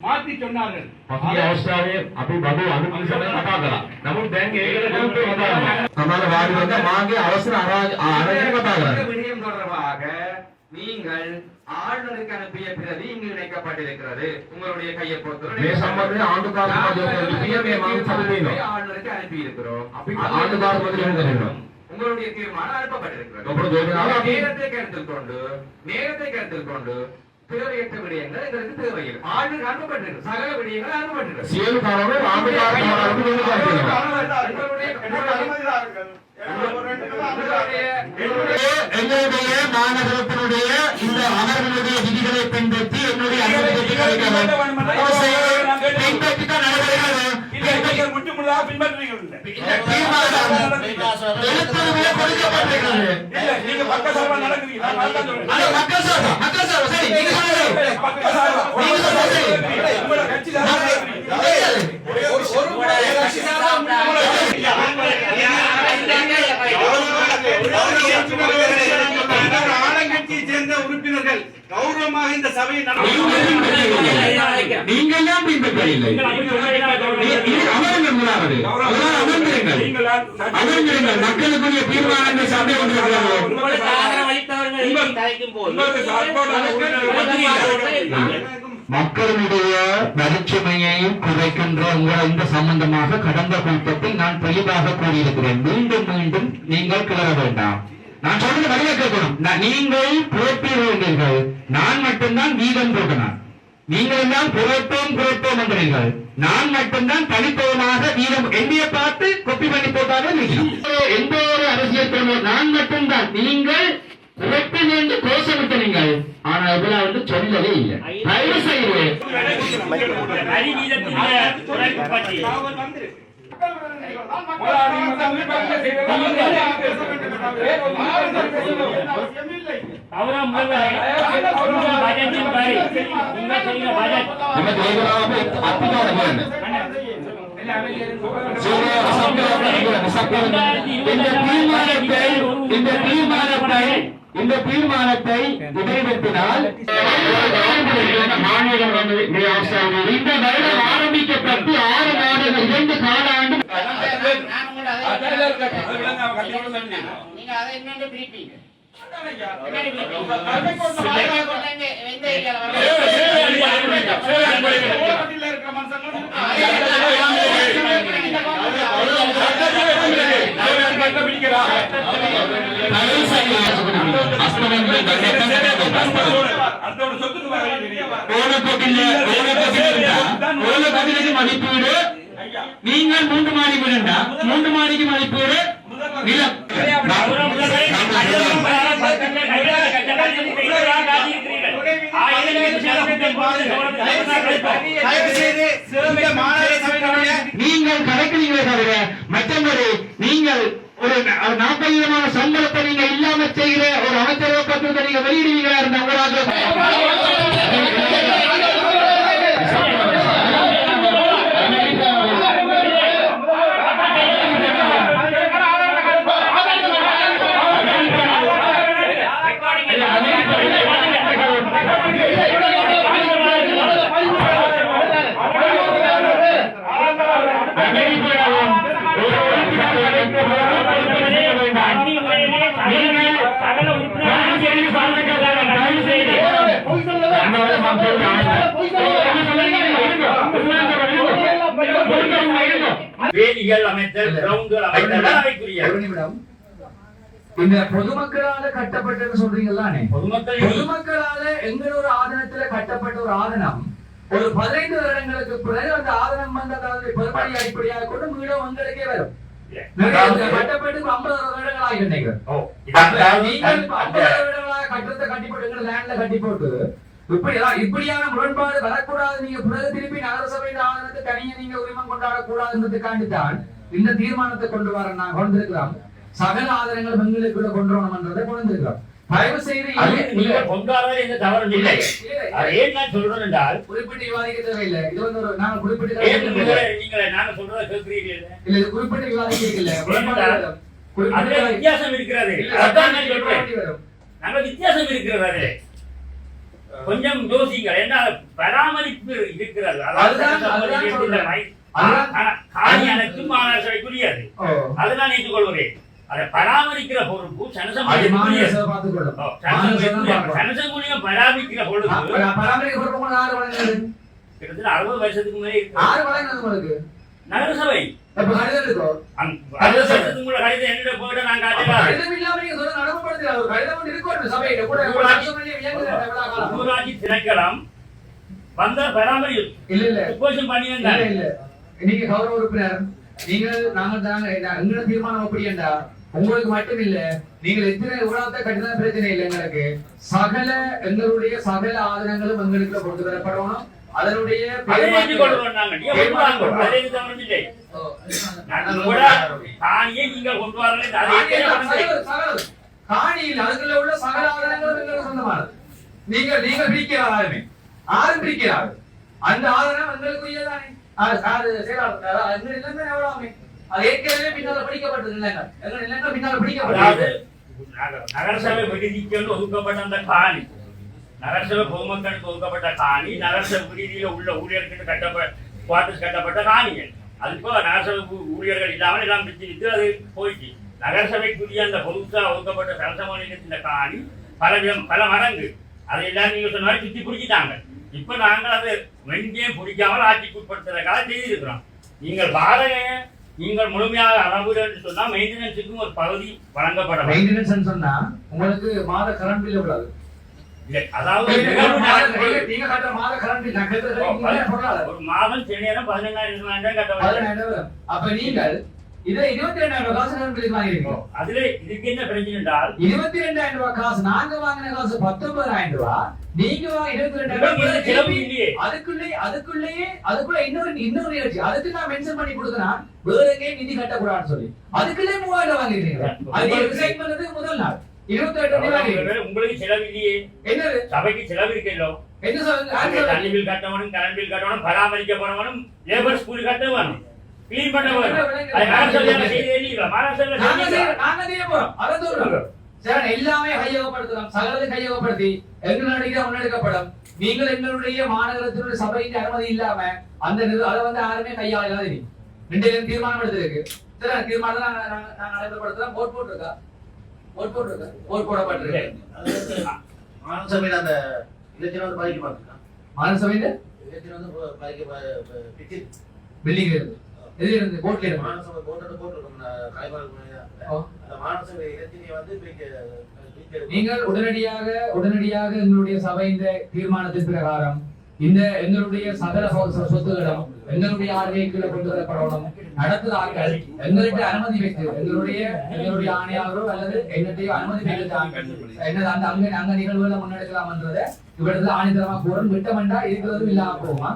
மாற்றி சொன்னார்கள் පසුගිය අවස්ථාවේ අපි බඩු අනුකම්පාවෙන් කතා කළා. නමුත් දැන් ඒකට කවුරුත් කතා කරනවා. සමහර වාඩි වෙන්න මාගේ අවසර අරාජ ආරජන කතා இந்த කරන්නේ. விடயம் தொடர்பாக நீங்கள் ஆளுநருக்கு அனுப்பிய பிரதி இங்கு இணைக்கப்பட்டிருக்கிறது உங்களுடைய கையொப்பத்துடன் මේ සම්බන්ධයෙන් ආණ්ඩුකාර මධ්‍යස්ථ ලිපිය මේ මම සම්පූර්ණ ஆளுநருக்கு அனுப்பி இருக்கிறோம் අපි ආණ්ඩුකාර මධ්‍යස්ථ உங்களுடைய தீர்மானம் அனுப்பப்பட்டிருக்கிறது ඔබට යෝජනාවක් நேரத்தை கருத்தில் கொண்டு நேரத்தை கருத்தில் கொண்டு என்னுடைய விடயங்கள் மாநகரத்தினுடைய இந்த அவர்களுடைய விதிகளை பின்பற்றி என்னுடைய அனுமதி கிடைக்க இல்லை. நீங்க சார்பா நடக்கிறீங்க. ஆளுங்கட்சியை சேர்ந்த உறுப்பினர்கள் கௌரவமாக இந்த சபையை நீங்கள் தான் பின்பற்றவில்லை. அமர்ந்திருங்கள் அமர்ந்திருங்கள் மக்களுக்குரிய தீர்மானங்கள் சபை மக்களுடைய வரிச்சுமையை குறைக்கின்ற உங்கள் இந்த சம்பந்தமாக கடந்த கூட்டத்தில் நான் தெளிவாக கூறியிருக்கிறேன். மீண்டும் மீண்டும் நீங்கள் கிளற வேண்டாம். நான் சொல்றது வழியை கேட்கணும் நான் நீங்கள் புறப்பீர்கள் நான் மட்டும்தான் வீதம் போட்டனான் நீங்கள் எல்லாம் புறப்போம் புறப்போம் என்றீர்கள் நான் மட்டும்தான் தனித்துவமாக வீதம் என்னைய பார்த்து கொப்பி பண்ணி போட்டாலே எந்த ஒரு அரசியல் தலைவர் நான் மட்டும்தான் நீங்கள் புறப்பில் என்று கோஷமிட்டீர்கள் ஆனா இதெல்லாம் வந்து சொல்லவே இல்லை. தயவு செய்து. இந்த தீர்மானத்தை இந்த தீர்மானத்தை இந்த நிறைவேற்றினால் மாநிலம் இந்த வருடம் ஆரம்பிக்கப்பட்டு ஆறு மாதங்கள் இரண்டு காலாண்டு நீங்க அதை என்னென்று பிரிப்பீங்க என்னென்று பிரிப்பீங்க எந்த தயவு செய்து அஸ்தமனங்கள் அடுத்தவங்க சொத்துக்கு வர வேண்டிய ஓலப்பட்டில ஓலப்பட்டில ஓலப்பட்டிலுக்கு மதிப்பீடு நீங்கள் மூன்று மாடி விடண்டா மூன்று மாடிக்கு மதிப்பீடு நீங்கள் கணக்கிடுங்களே தவிர மற்றபடி நீங்கள் ஒரு நாற்பது விதமான சம்பளத்தை நீங்க இல்லாம செய்கிற ஒரு அமைச்சரவை பத்திரத்தை நீங்க வெளியிடுவீங்களா இருந்த கிரவுண்டுகள் இந்த பொதுமக்களால கட்டப்பட்டதுன்னு சொல்றீங்கல்லானே பொதுமக்கள் பொதுமக்களால எங்களோட ஆதனத்துல கட்டப்பட்ட ஒரு ஆதனம் ஒரு பதினைந்து வருடங்களுக்கு பிறகு அந்த ஆதனம் வந்து அதாவது பெருமடி அடிப்படையாக கொண்டு மீண்டும் உங்களுக்கே வரும். கட்டப்பட்டு 50 வருடங்கள் ஆகிட்டு நீங்கள் இப்ப 50 வருடங்களாக கட்டத்தை கட்டி போட்டு எங்க லேண்ட்ல கட்டி போட்டு இப்படிதான் இப்படியான முரண்பாடு வரக்கூடாது நீங்க பிறகு திருப்பி நகரசபையின் ஆதரவு தனியை நீங்க உரிமம் கொண்டாட தான் இந்த தீர்மானத்தை கொண்டு வர நான் கொண்டிருக்கிறோம் சகல ஆதரங்கள் பெண்களுக்குள்ள கொண்டு வரணும்ன்றதை கொண்டிருக்கிறோம் தயவு செய்து நீங்க கொண்டாடுறது எந்த இல்லை ஏன் நான் சொல்றேன் என்றால் குறிப்பிட்டு விவாதிக்க தேவையில்லை இது வந்து ஒரு நாங்க குறிப்பிட்டு நீங்க நாங்க இல்ல இது குறிப்பிட்டு விவாதிக்க வித்தியாசம் இருக்கிறது அதான் நான் சொல்றேன் நாங்க வித்தியாசம் இருக்கிறது கொஞ்சம் யோசிங்க என்ன பராமரிப்பு இருக்கிறது. அதுதான், காணி அனைத்தும் சபைக்குரியது ஓ. அதை பராமரிக்கிற பொறுப்பு. சனசமுடியம் பராமரிக்கிற பொறுப்பு? கிட்டத்தட்ட அறுபது வருஷத்துக்கு உங்களுக்கு. நகரசபை. நீங்க எவ்வளவு திணைக்களம் வந்த பராமரி இல்ல இல்ல. உபோஷம் பண்ணி இல்ல நீங்க கௌரவ உறுப்பினர். நீங்கள் நாங்கள் தாங்க. எங்களோட தீர்மானம் அப்படி என்றா உங்களுக்கு மட்டும் இல்ல நீங்கள் எத்தனை உலகத்தை கட்டின பிரச்சனை இல்லை எங்களுக்கு. சகல எங்களுடைய சகல ஆதனங்களும் எங்களுக்கு கொண்டு வரப்படணும் அதனுடைய காணியில் அதுக்குள்ள உள்ள சகல எங்களுக்கு சொந்தமானது. நீங்க நீங்க பிரிக்கிறார் யாருமே யாரும் பிரிக்கிறார் அந்த ஆதனம் எங்களுக்குரியதானே? அது செயலாளர் எங்க நிலைமை எவ்வளவு அது ஏற்கனவே பின்னால பிடிக்கப்பட்டது நிலங்கள் எங்க நிலங்கள் பின்னால பிடிக்கப்பட்டது. நகர- நகரசபை விடுதிக்கு ஒதுக்கப்பட்ட அந்த காணி. நரசவ பொதுமக்களுக்கு ஒதுக்கப்பட்ட காணி நரச விடுதியில உள்ள ஊழியர்களுக்கு கட்டப்பட்ட குவார்டர்ஸ் கட்டப்பட்ட காணிகள் அது. இப்போ நகரசபை ஊழியர்கள் இல்லாமல் எல்லாம் பிரிச்சு விட்டு அது போயிடுச்சு நகரசபைக்குரிய அந்த பொதுசாக ஒதுக்கப்பட்ட சரசமணியத்தின் காணி பல விதம் பல மடங்கு. அதை எல்லாம் நீங்கள் சொன்ன மாதிரி சுற்றி பிடிச்சிட்டாங்க இப்ப நாங்கள் அதை வெண்டியும் பிடிக்காமல் ஆட்சிக்கு உட்படுத்துறதுக்காக செய்திருக்கிறோம். நீங்கள் வாடகையை நீங்கள் முழுமையாக அளவு என்று சொன்னால் மெயின்டெனன்ஸுக்கும் ஒரு பகுதி வழங்கப்பட மெயின்டெனன்ஸ் சொன்னா உங்களுக்கு மாத கரண்ட் பில் எவ்வளவு? ஒரு மாதம் பதினெண்டாயிரம். அப்ப நீங்கள் இதை இருபத்தி ரெண்டாயிரம் காசு கரண்ட் பில் வாங்கிருக்கீங்க அதுல இதுக்கு என்ன பிரச்சனை என்றால் இருபத்தி ரெண்டாயிரம் ரூபாய் காசு நாங்க வாங்கின காசு பத்தொன்பதாயிரம் ரூபாய் நீங்க இருபத்தி ரெண்டாயிரம் ரூபாய் அதுக்குள்ளே அதுக்குள்ளேயே அதுக்குள்ள இன்னொரு இன்னொரு நிகழ்ச்சி அதுக்கு நான் மென்ஷன் பண்ணி கொடுக்கறேன் வேற எங்கேயும் நிதி கட்டக்கூடாதுன்னு சொல்லி. அதுக்குள்ளே மூவாயிரம் வாங்கிருக்கீங்க அது முதல் நாள். உங்களுக்கு செலவு இல்லையே. என்னது? சபைக்கு செலவு இருக்கோ தண்ணி பில் கட்டவனும் கரண்ட் பில் கட்டவனும் பராமரிக்க போறவனும் லேபர் ஸ்கூல் கட்ட வேணும் கிளீன் பண்ண வேணும் அது மகாராஷ்டிரால செய்து இல்லைங்களா மகாராஷ்டிரால நாங்க செய்தீங்களா? செய்ய- நாங்க செய்ய போறோம் அதை சொல்றோம். சரி எல்லாமே கையகப்படுத்தலாம் சகலது கையகப்படுத்தி எங்களுடைய முன்னெடுக்கப்படும் நீங்கள் எங்களுடைய மாநகரத்தினுடைய சபையின் அனுமதி இல்லாம அந்த அதை வந்து யாருமே கையாளாத ரெண்டு தீர்மானம் எடுத்திருக்கு. சரி தீர்மானம் நாங்க நடைமுறைப்படுத்தலாம் போட் போட்டிருக்கா? போட் போடப்பட்டிருக்கு மாநசபையில் அந்த இலச்சினம் வந்து பாதிக்கப்பட்டிருக்கான் மாநசபையில இலச்சினம் வந்து பாதிக்க பில்டிங் இருந்து. எது இருந்து போட்ல இருந்து. போட்டிருக்கோம் கலைபாடு ஓ. அந்த மாநசபை இலச்சினை வந்து. நீங்கள் உடனடியாக உடனடியாக எங்களுடைய சபையின் தீர்மானத்தின் பிரகாரம் இந்த எங்களுடைய சகல சொ- சொத்துக்களும் எங்களுடைய ஆளுகைக்குள்ள கொண்டு வரப்படணும். நடத்துதார்கள் எங்கள்கிட்ட அனுமதி வைத்து எங்களுடைய எங்களுடைய ஆணையாளரோ அல்லது எங்களுடைய அனுமதி பெற்று என்னது அந்த அங்க அங்க நிகழ்வுகளை முன்னெடுக்கலாம் என்றதை இவ்விடத்துல ஆணித்தரமா கூறணும் விட்டமெண்டா இருக்கிறதும் இல்லாம போகுமா?